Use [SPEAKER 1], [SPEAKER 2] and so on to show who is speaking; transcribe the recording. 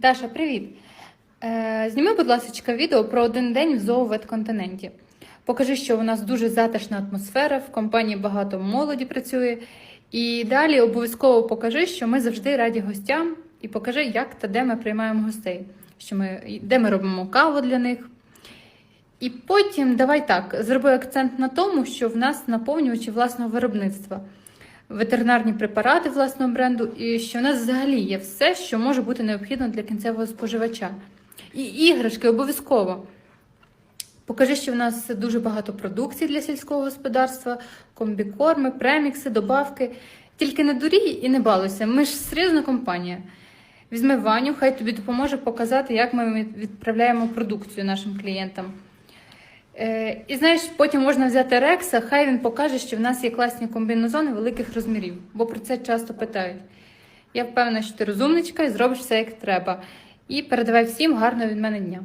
[SPEAKER 1] Даша, привіт! Е, зніми, будь ласка, відео про один день в зооветконтиненті. Покажи, що у нас дуже затишна атмосфера, в компанії багато молоді працює. І далі обов'язково покажи, що ми завжди раді гостям, і покажи, як та де ми приймаємо гостей, що ми, де ми робимо каву для них. І потім давай так, зроби акцент на тому, що в нас наповнювачі власного виробництва, ветеринарні препарати власного бренду, і що в нас взагалі є все, що може бути необхідно для кінцевого споживача. І іграшки обов'язково. Покажи, що в нас дуже багато продукції для сільського господарства, комбікорми, премікси, добавки. Тільки не дурій і не балуйся. Ми ж серйозна компанія. Візьми Ваню, хай тобі допоможе показати, як ми відправляємо продукцію нашим клієнтам. Е, і знаєш, потім можна взяти Рекса, хай він покаже, що в нас є класні комбінезони великих розмірів, бо про це часто питають. Я впевнена, що ти розумничка і зробиш все як треба. І передавай всім гарного від мене дня.